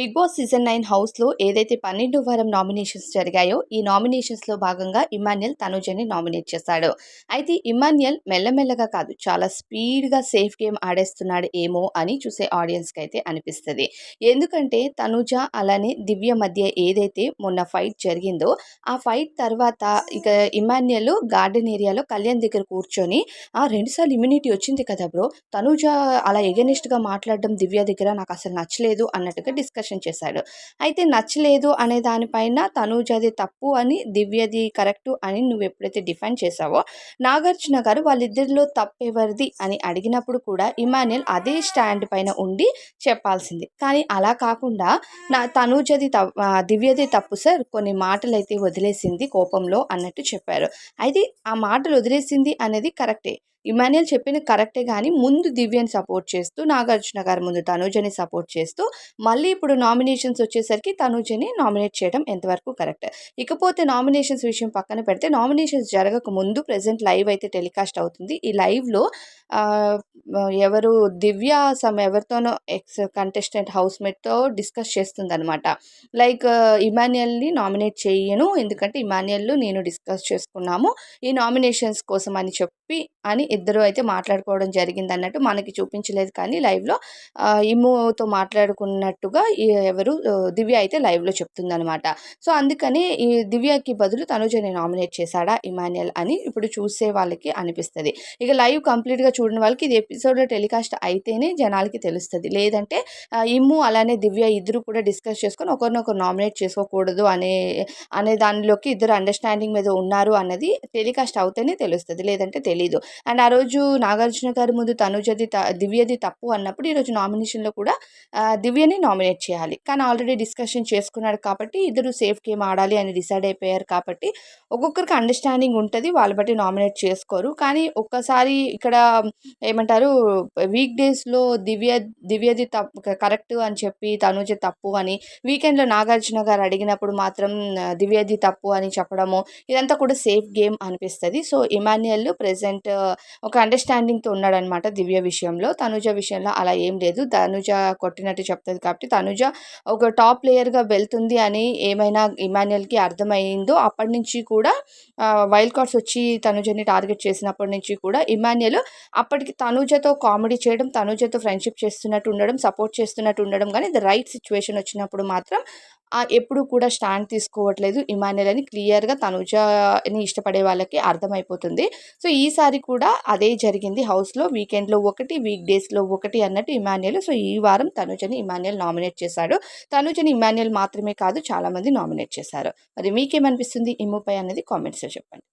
Big boss season nine హౌస్లో ఏదైతే పన్నెండు వారం నామినేషన్స్ జరిగాయో ఈ నామినేషన్స్లో భాగంగా ఇమాన్యుయల్ తనుజని నామినేట్ చేశాడు అయితే ఇమాన్యుయల్ మెల్లమెల్లగా కాదు చాలా స్పీడ్గా సేఫ్ గేమ్ ఆడేస్తున్నాడు ఏమో అని చూసే ఆడియన్స్కి అయితే అనిపిస్తుంది. ఎందుకంటే తనుజ అలానే దివ్య మధ్య ఏదైతే మొన్న ఫైట్ జరిగిందో ఆ ఫైట్ తర్వాత ఇక ఇమాన్యుయల్ గార్డెన్ ఏరియాలో కళ్యాణ్ దగ్గర కూర్చొని ఆ రెండుసార్లు ఇమ్యూనిటీ వచ్చింది కదా బ్రో తనుజ అలా ఎగనిస్ట్గా మాట్లాడడం దివ్య దగ్గర నాకు అసలు నచ్చలేదు అన్నట్టుగా డిస్కషన్ చేశాడు. అయితే నచ్చలేదు అనే దానిపైన తనూజది తప్పు అని దివ్యది కరెక్టు అని నువ్వు ఎప్పుడైతే డిఫైన్ చేసావో నాగార్జున గారు వాళ్ళిద్దరిలో తప్పు ఎవరిది అని అడిగినప్పుడు కూడా ఇమానుయల్ అదే స్టాండ్ పైన ఉండి చెప్పాల్సింది. కానీ అలా కాకుండా నా తనూజది దివ్యది తప్పు సార్ కొన్ని మాటలు అయితే వదిలేసింది కోపంలో అన్నట్టు చెప్పారు. అయితే ఆ మాటలు వదిలేసింది అనేది కరెక్టే. ఇమాన్యుయల్ చెప్పింది కరెక్టే కానీ ముందు దివ్యని సపోర్ట్ చేస్తూ నాగార్జున గారి ముందు తనూజని సపోర్ట్ చేస్తూ మళ్ళీ ఇప్పుడు నామినేషన్స్ వచ్చేసరికి తనూజని నామినేట్ చేయడం ఎంతవరకు కరెక్ట్? ఇకపోతే నామినేషన్స్ విషయం పక్కన పెడితే నామినేషన్స్ జరగక ముందు ప్రజెంట్ లైవ్ అయితే టెలికాస్ట్ అవుతుంది. ఈ లైవ్లో ఎవరు దివ్య సమ్ ఎవరితోనో ఎక్స్ కంటెస్టెంట్ హౌస్మేట్తో డిస్కస్ చేస్తుంది అనమాట లైక్ ఇమాన్యుయల్ని నామినేట్ చేయను. ఎందుకంటే ఇమాన్యుయల్ నేను డిస్కస్ చేసుకున్నాము. ఈ నామినేషన్స్ కోసం అని చెప్పి అని ఇద్దరు అయితే మాట్లాడుకోవడం జరిగింది అన్నట్టు మనకి చూపించలేదు. కానీ లైవ్లో ఇమ్ముతో మాట్లాడుకున్నట్టుగా ఎవరు దివ్య అయితే లైవ్లో చెప్తుందనమాట సో అందుకని ఈ దివ్యకి బదులు తనుజని నామినేట్ చేశాడా ఇమాన్యుయల్ అని ఇప్పుడు చూసే వాళ్ళకి అనిపిస్తుంది. ఇక లైవ్ కంప్లీట్గా చూడని వాళ్ళకి ఇది ఎపిసోడ్లో టెలికాస్ట్ అయితేనే జనాలకి తెలుస్తుంది. లేదంటే ఇమ్ము అలానే దివ్య ఇద్దరు కూడా డిస్కస్ చేసుకొని ఒకరినొకరు నామినేట్ చేసుకోకూడదు అనే అనే దానిలోకి ఇద్దరు అండర్స్టాండింగ్ మీద ఉన్నారు అన్నది టెలికాస్ట్ అవుతేనే తెలుస్తుంది. లేదంటే తెలీదు. అండ్ ఆ రోజు నాగార్జున గారి ముందు తనుజది దివ్యది తప్పు అన్నప్పుడు ఈరోజు నామినేషన్లో కూడా దివ్యని నామినేట్ చేయాలి. కానీ ఆల్రెడీ డిస్కషన్ చేసుకున్నాడు కాబట్టి ఇద్దరు సేఫ్ గేమ్ ఆడాలి అని డిసైడ్ అయిపోయారు కాబట్టి ఒక్కొక్కరికి అండర్స్టాండింగ్ ఉంటుంది వాళ్ళ బట్టి నామినేట్ చేసుకోరు. కానీ ఒక్కసారి ఇక్కడ ఏమంటారు వీక్ డేస్లో దివ్య దివ్యది తప్పు కరెక్ట్ అని చెప్పి తనుజ తప్పు అని వీకెండ్లో నాగార్జున గారు అడిగినప్పుడు మాత్రం దివ్యది తప్పు అని చెప్పడము ఇదంతా కూడా సేఫ్ గేమ్ అనిపిస్తుంది. సో ఇమాన్యుయల్ ప్రజెంట్ ఒక అండర్స్టాండింగ్తో ఉన్నాడనమాట దివ్య విషయంలో. తనుజ విషయంలో అలా ఏం లేదు. తనుజ కొట్టినట్టు చెప్తుంది కాబట్టి తనుజ ఒక టాప్ ప్లేయర్గా వెళ్తుంది అని ఏమైనా ఇమాన్యుయల్కి అర్థమైందో అప్పటి నుంచి కూడా వైల్డ్ కార్డ్స్ వచ్చి తనుజని టార్గెట్ చేసినప్పటి నుంచి కూడా ఇమాన్యుయల్ అప్పటికి తనుజతో కామెడీ చేయడం తనుజతో ఫ్రెండ్షిప్ చేస్తున్నట్టు ఉండడం సపోర్ట్ చేస్తున్నట్టు ఉండడం కానీ ద రైట్ సిచ్యువేషన్ వచ్చినప్పుడు మాత్రం ఎప్పుడు కూడా స్టాండ్ తీసుకోవట్లేదు ఇమాన్యుల్ అని క్లియర్గా తనుజని ఇష్టపడే వాళ్ళకి అర్థమైపోతుంది. సో ఈసారి కూడా అదే జరిగింది హౌస్లో. వీకెండ్లో ఒకటి వీక్ డేస్లో ఒకటి అన్నట్టు ఇమాన్యుల్ సో ఈ వారం తనుజని ఇమాన్యుల్ నామినేట్ చేశాడు. తనుజని ఇమాన్యుల్ మాత్రమే కాదు చాలామంది నామినేట్ చేశారు. మరి మీకేమనిపిస్తుంది ఇమ్ముపై అనేది కామెంట్స్లో చెప్పండి.